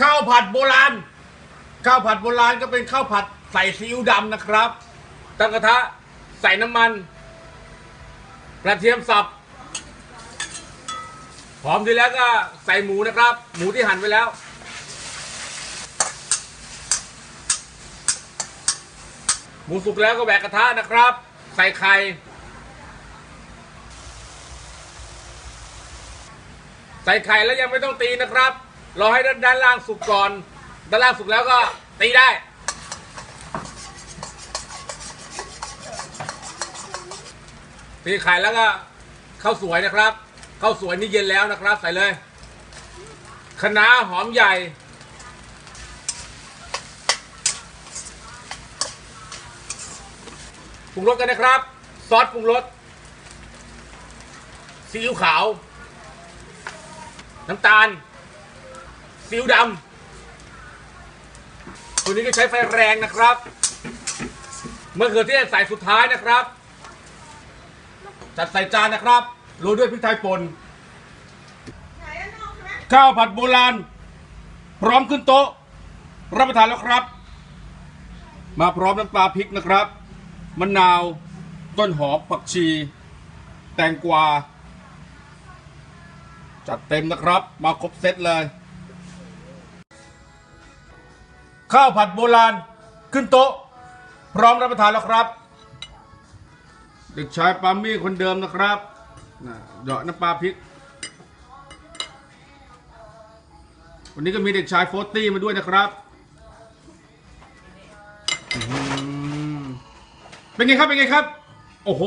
ข้าวผัดโบราณ ข้าวผัดโบราณก็เป็นข้าวผัดใส่ซีอิ๊วดำนะครับตั้งกระทะใส่น้ำมันกระเทียมสับพร้อมทีแล้วก็ใส่หมูนะครับ หมูที่หั่นไว้แล้ว หมูสุกแล้วก็แหวกกระทะนะครับ ใส่ไข่ใส่ไข่แล้วยังไม่ต้องตีนะครับ รอให้ด้านด้านล่างสุกก่อน ด้านล่างสุกแล้วก็ตีได้ ตีไข่แล้วก็ข้าวสวยนะครับข้าวสวยนี่เย็นแล้วนะครับ ใส่เลยคะน้าหอมใหญ่ ปรุงรสกันนะครับ ซอสปรุงรสซีอิ๊วขาว น้ำตาล ซีอิ๊วดำตัวนี้ก็ใช้ไฟแรงนะครับมะเขือเทศใส่สุดท้ายนะครับ จัดใส่จานนะครับโรยด้วยพริกไทยป่นข้าวผัดโบราณ พร้อมขึ้นโต๊ะ รับประทานแล้วครับ มาพร้อมน้ำปลาพริกนะครับมะนาว ต้นหอมผักชี แตงกวา จัดเต็มนะครับ มาครบเซตเลย ข้าวผัดโบราณขึ้นโต๊ะ พร้อมรับประทานแล้วครับ เด็กชายปามี่คนเดิมนะครับน่ะเหยาะน้ำปลาพริก วันนี้ก็มีเด็กชายโฟตตี้มาด้วยนะครับอื้อหือเป็นไงครับ เป็นไงครับ โอ้โห